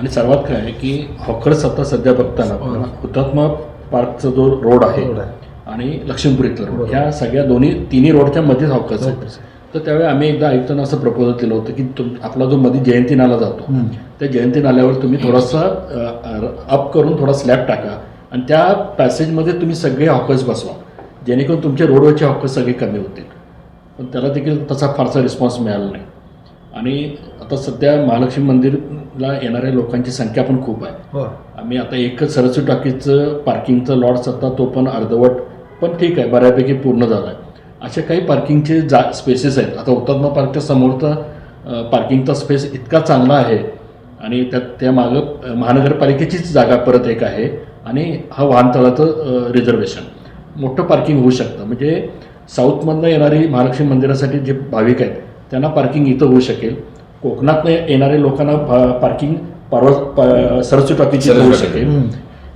आणि सर्वात काय आहे की हॉकर्स आता सध्या बघताना हो. हुतात्मा पार्कचा जो रोड आहे. आणि लक्ष्मीपुरीतला रोड. ह्या सगळ्या दोन्ही तिन्ही रोडच्या मध्येच हॉकर्स आहेत तर त्यावेळी आम्ही एकदा आयुक्तांना असं प्रपोजल केलं होतं की तुम आपला जो मध्ये जयंती नाला जातो. त्या जयंती नाल्यावर तुम्ही थोडासा अप करून थोडा स्लॅब टाका आणि त्या पॅसेजमध्ये तुम्ही सगळे हॉकर्स बसवा जेणेकरून तुमचे रोडवरचे हॉकर्स सगळे कमी होतील पण त्याला देखील तसा फारसा रिस्पॉन्स मिळाला नाही आणि आता सध्या महालक्ष्मी मंदिरला येणाऱ्या लोकांची संख्या पण खूप आहे. हो. आम्ही आता एकच सरस्वती टाकीचं पार्किंगचं लॉट्स आता तो पण अर्धवट पण ठीक आहे बऱ्यापैकी पूर्ण झाला आहे अशा काही पार्किंगचे जा स्पेसेस आहेत. आता हुतात्मा पार्कच्या समोरचा पार्किंगचा स्पेस इतका चांगला आहे आणि त्यात त्या मागं महानगरपालिकेचीच जागा परत एक आहे आणि हा वाहनतळाचं रिझर्वेशन मोठं पार्किंग होऊ शकतं. म्हणजे साऊथमधनं येणारी महालक्ष्मी मंदिरासाठी जे भाविक आहेत त्यांना पार्किंग इथं होऊ शकेल. कोकणातनं येणाऱ्या लोकांना पार्किंग परवा सरस्वती टॉकीची होऊ. शकेल.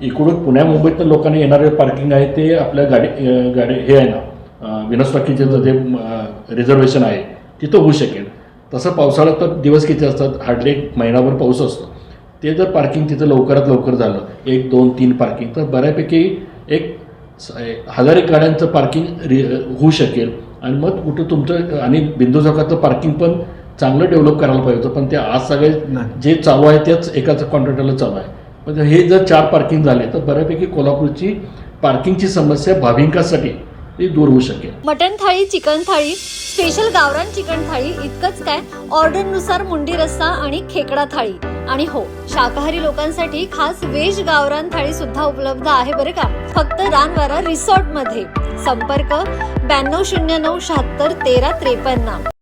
इकडून पुण्या मुंबईतनं लोकांनी येणारे पार्किंग आहे ते आपल्या गाडी गाडी हे आहे ना अं, विनोद टॉकीचं जे रिझर्वेशन आहे तिथं होऊ शकेल. तसं पावसाळ्यात तर दिवस किती असतात? हार्डली एक महिनाभर पाऊस असतो. ते जर पार्किंग तिथं लवकरात लवकर झालं एक दोन तीन पार्किंग तर बऱ्यापैकी एक हजार एक गाड्यांचं पार्किंग रि होऊ शकेल. आणि मग कुठं तुमचं आणि बिंदू चौकातलं पार्किंग पण चांगलं डेव्हलप करायला पाहिजे होतं पण ते आज सगळे. जे चालू आहे तेच एकाच कॉन्ट्रॅक्टरला चालू आहे. म्हणजे हे जर चार पार्किंग झाले तर बऱ्यापैकी कोल्हापूरची पार्किंगची समस्या भाविकांसाठी ती दूर होऊ शकेल. मटन थाळी चिकन थाळी स्पेशल गावरान चिकन थाळी इतकंच काय? ऑर्डरनुसार मुंडी रस्सा आणि खेकडा थाळी. आणि हो शाकाहारी लोकांसाठी खास व्हेज गावरान थाळी सुद्धा उपलब्ध आहे बरं का? फक्त रानवारा रिसॉर्टमध्ये संपर्क ब्याण्णव शून्य नऊ शहात्तर तेरा त्रेपन्न.